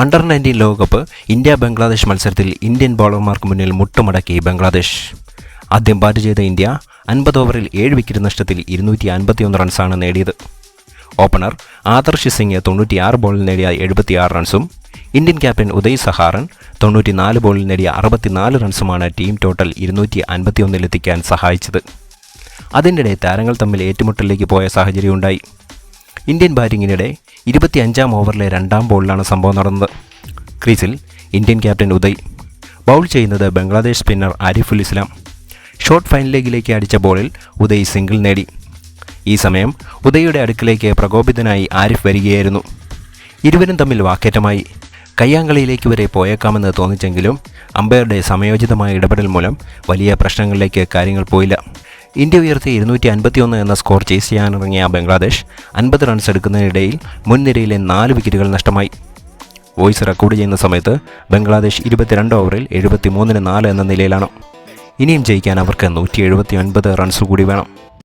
Under nineteen ലോകകപ്പ് India Bangladesh മത്സരത്തിൽ Indian ബോളർമാർക്ക് മുന്നിൽ മുട്ടുമടക്കി ബംഗ്ലാദേശ്. ആദ്യം ബാറ്റ് ചെയ്ത ഇന്ത്യ അൻപത് ഓവറിൽ ഏഴ് വിക്കറ്റ് നഷ്ടത്തിൽ ഇരുന്നൂറ്റി അൻപത്തിയൊന്ന് റൺസാണ് നേടിയത്. ഓപ്പണർ ആദർശ് സിംഗ് തൊണ്ണൂറ്റിയാറ് ബോളിൽ നേടിയ എഴുപത്തിയാറ് റൺസും ഇന്ത്യൻ ക്യാപ്റ്റൻ ഉദയ് സഹാറൻ തൊണ്ണൂറ്റിനാല് ബോളിൽ നേടിയ അറുപത്തിനാല് റൺസുമാണ് ടീം ടോട്ടൽ ഇരുന്നൂറ്റി അൻപത്തിയൊന്നിലെത്തിക്കാൻ സഹായിച്ചത്. അതിനിടെ താരങ്ങൾ തമ്മിൽ ഏറ്റുമുട്ടലിലേക്ക് പോയ സാഹചര്യമുണ്ടായി ഇന്ത്യൻ ബാറ്റിങ്ങിനിടെ ഇരുപത്തിയഞ്ചാം ഓവറിലെ രണ്ടാം ബോളിലാണ് സംഭവം നടന്നത്. ക്രീസിൽ ഇന്ത്യൻ ക്യാപ്റ്റൻ ഉദയ് ബൗൾ ചെയ്യുന്നത് Bangladesh spinner Ariful Islam. Short fine ലെഗിലേക്ക് അടിച്ച ബോളിൽ ഉദയ് സിംഗിൾ നേടി. ഈ സമയം ഉദയുടെ അടുക്കിലേക്ക് പ്രകോപിതനായി ആരിഫ് വരികയായിരുന്നു. ഇരുവരും തമ്മിൽ വാക്കേറ്റമായി. കയ്യാങ്കളിയിലേക്ക് വരെ പോയേക്കാമെന്ന് തോന്നിച്ചെങ്കിലും അമ്പയറുടെ സമയോചിതമായ ഇടപെടൽ മൂലം വലിയ പ്രശ്നങ്ങളിലേക്ക് കാര്യങ്ങൾ പോയില്ല. ഇന്ത്യ ഉയർത്തി ഇരുന്നൂറ്റി അൻപത്തിയൊന്ന് എന്ന സ്കോർ ചേസ് ചെയ്യാനിറങ്ങിയ ബംഗ്ലാദേശ് അൻപത് റൺസ് എടുക്കുന്നതിനിടയിൽ മുൻനിരയിലെ നാല് വിക്കറ്റുകൾ നഷ്ടമായി. വോയിസ് റെക്കോർഡ് ചെയ്യുന്ന സമയത്ത് ബംഗ്ലാദേശ് ഇരുപത്തിരണ്ട് ഓവറിൽ എഴുപത്തി മൂന്നിന് നാല് എന്ന നിലയിലാണ്. ഇനിയും ജയിക്കാൻ അവർക്ക് നൂറ്റി എഴുപത്തി ഒൻപത് റൺസ് കൂടി വേണം.